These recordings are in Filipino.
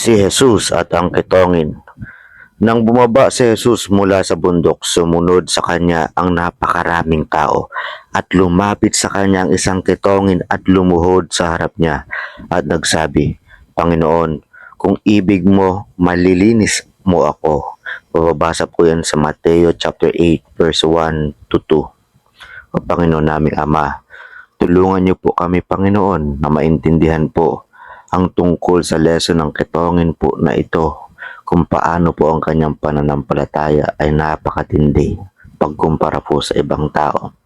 si Jesus at ang kitongin. Nang bumaba si Jesus mula sa bundok, sumunod sa kanya ang napakaraming tao at lumapit sa kanya ang isang kitongin at lumuhod sa harap niya at nagsabi, Panginoon, kung ibig mo, malilinis mo ako. Bababasa ko yan sa Mateo chapter 8 verse 1 to 2. O Panginoon naming Ama, tulungan niyo po kami Panginoon na maintindihan po ang tungkol sa lesson ng kitongin po na ito kung paano po ang kanyang pananampalataya ay napakatindi pagkumpara po sa ibang tao.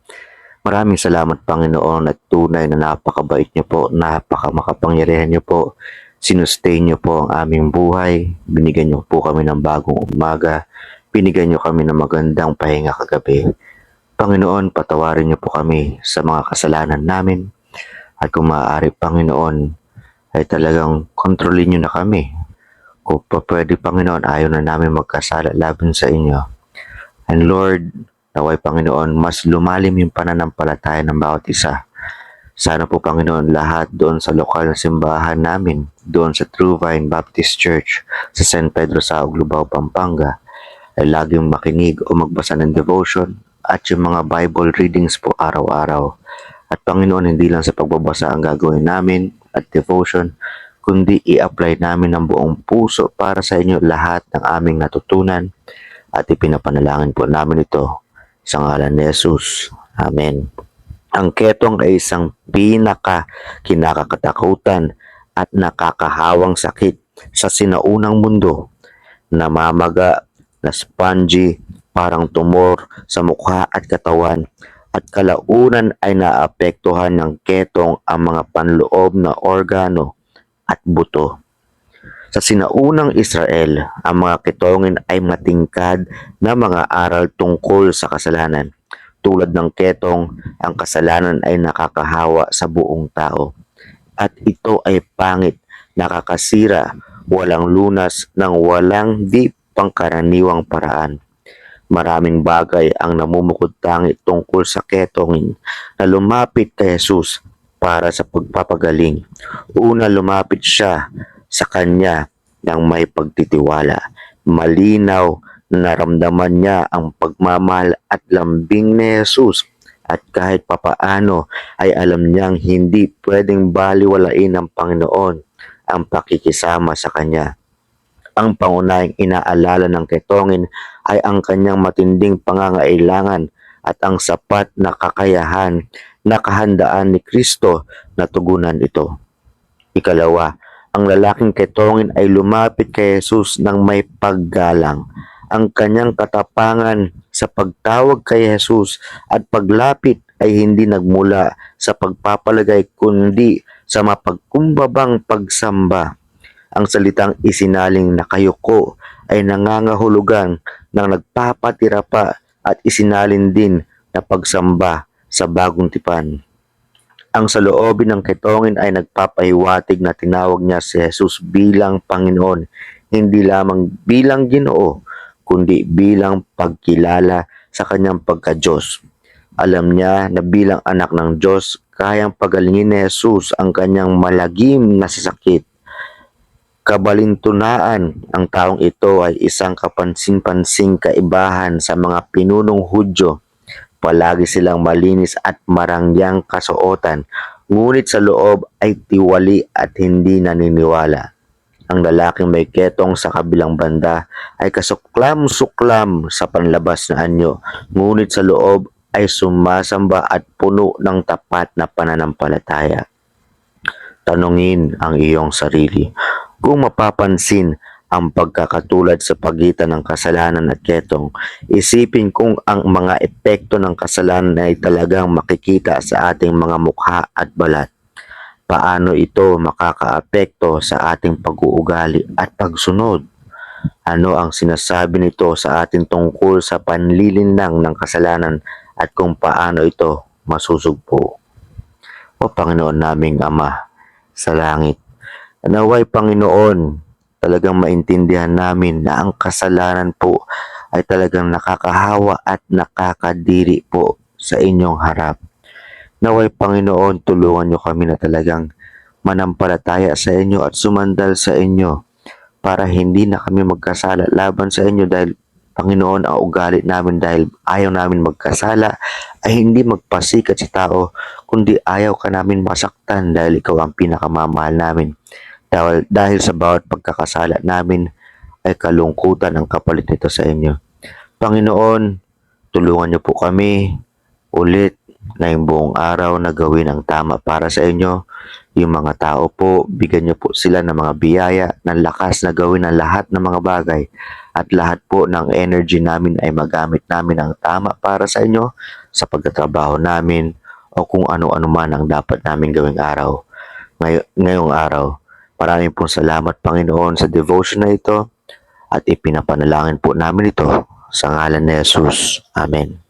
Maraming salamat Panginoon at tunay na napakabait niyo po, napakamakapangyarihan niyo po. Sinustain niyo po ang aming buhay, binigyan niyo po kami ng bagong umaga, binigyan niyo kami ng magandang pahinga kagabi. Panginoon, patawarin niyo po kami sa mga kasalanan namin at kung maaari Panginoon, ay talagang kontrolin niyo na kami kung pa pwede, Panginoon, ayaw na namin magkasala laban sa inyo. And Lord, naway Panginoon, mas lumalim yung pananampalataya ng bawat isa. Sana po, Panginoon, lahat doon sa lokal na simbahan namin, doon sa True Vine Baptist Church sa San Pedro sa Lubao, Pampanga, ay laging makinig o magbasa ng devotion at yung mga Bible readings po araw-araw. At Panginoon, hindi lang sa pagbabasa ang gagawin namin at devotion, kundi i-apply namin ng buong puso para sa inyo lahat ng aming natutunan at ipinapanalangin po namin ito sa ngalan ni Jesus. Amen. Ang ketong ay isang pinaka kinakakatakutan at nakakahawang sakit sa sinaunang mundo. Namamaga, na spongy, parang tumor sa mukha at katawan at kalaunan ay naapektuhan ng ketong ang mga panloob na organo at buto. Sa sinaunang Israel, ang mga ketongin ay matingkad na mga aral tungkol sa kasalanan. Tulad ng ketong, ang kasalanan ay nakakahawa sa buong tao. At ito ay pangit, nakakasira, walang lunas ng walang di pangkaraniwang paraan. Maraming bagay ang namumukod tangi tungkol sa ketongin na lumapit kay Jesus para sa pagpapagaling. Una lumapit siya sa kanya ng may pagtitiwala. Malinaw na naramdaman niya ang pagmamahal at lambing ni Jesus at kahit papaano ay alam niyang hindi pwedeng baliwalain ng Panginoon ang pakikisama sa kanya. Ang pangunahing inaalala ng ketongin ay ang kanyang matinding pangangailangan at ang sapat na kakayahan na kahandaan ni Kristo na tugunan ito. Ikalawa, ang lalaking ketongin ay lumapit kay Jesus ng may paggalang. Ang kanyang katapangan sa pagtawag kay Jesus at paglapit ay hindi nagmula sa pagpapalagay kundi sa mapagkumbabang pagsamba. Ang salitang isinaling nakayuko ay nangangahulugan ng nagpapatira pa at isinalin din na pagsamba sa bagong tipan. Ang saloobin ng ketongin ay nagpapahiwatig na tinawag niya si Jesus bilang Panginoon, hindi lamang bilang ginoo, kundi bilang pagkilala sa kanyang pagka-Diyos. Alam niya na bilang anak ng Diyos, kayang pagalingin ni Jesus ang kanyang malagim na sasakit kabalintunaan ang taong ito ay isang kapansin-pansing kaibahan sa mga pinunong Hudyo. Palagi silang malinis at marangyang kasuotan, ngunit sa loob ay tiwali at hindi naniniwala. Ang lalaking may ketong sa kabilang banda ay kasuklam-suklam sa panlabas na anyo, ngunit sa loob ay sumasamba at puno ng tapat na pananampalataya. Tanungin ang iyong sarili, kung mapapansin ang pagkakatulad sa pagitan ng kasalanan at ketong, isipin kung ang mga epekto ng kasalanan ay talagang makikita sa ating mga mukha at balat. Paano ito makakaapekto sa ating pag-uugali at pagsunod? Ano ang sinasabi nito sa atin tungkol sa panlilinlang ng kasalanan at kung paano ito masusugpo? O Panginoon naming Ama sa langit, Naway Panginoon, talagang maintindihan namin na ang kasalanan po ay talagang nakakahawa at nakakadiri po sa inyong harap. Naway Panginoon, tulungan niyo kami na talagang manampalataya sa inyo at sumandal sa inyo para hindi na kami magkasala laban sa inyo dahil Panginoon ang ugali namin dahil ayaw namin magkasala ay hindi magpasikat sa tao kundi ayaw ka namin masaktan dahil ikaw ang pinakamamahal namin. Dahil, dahil sa bawat pagkakasala namin ay kalungkutan ang kapalit nito sa inyo. Panginoon, tulungan niyo po kami ulit ngayong buong araw na gawin ang tama para sa inyo. Yung mga tao po, bigyan niyo po sila ng mga biyaya, ng lakas na gawin ang lahat ng mga bagay. At lahat po ng energy namin ay magamit namin ang tama para sa inyo sa pagtatrabaho namin o kung ano-ano man ang dapat namin gawing araw. Ngay- ngayong araw, maraming pong salamat Panginoon sa devotion na ito at ipinapanalangin po namin ito sa ngalan ni Jesus. Amen.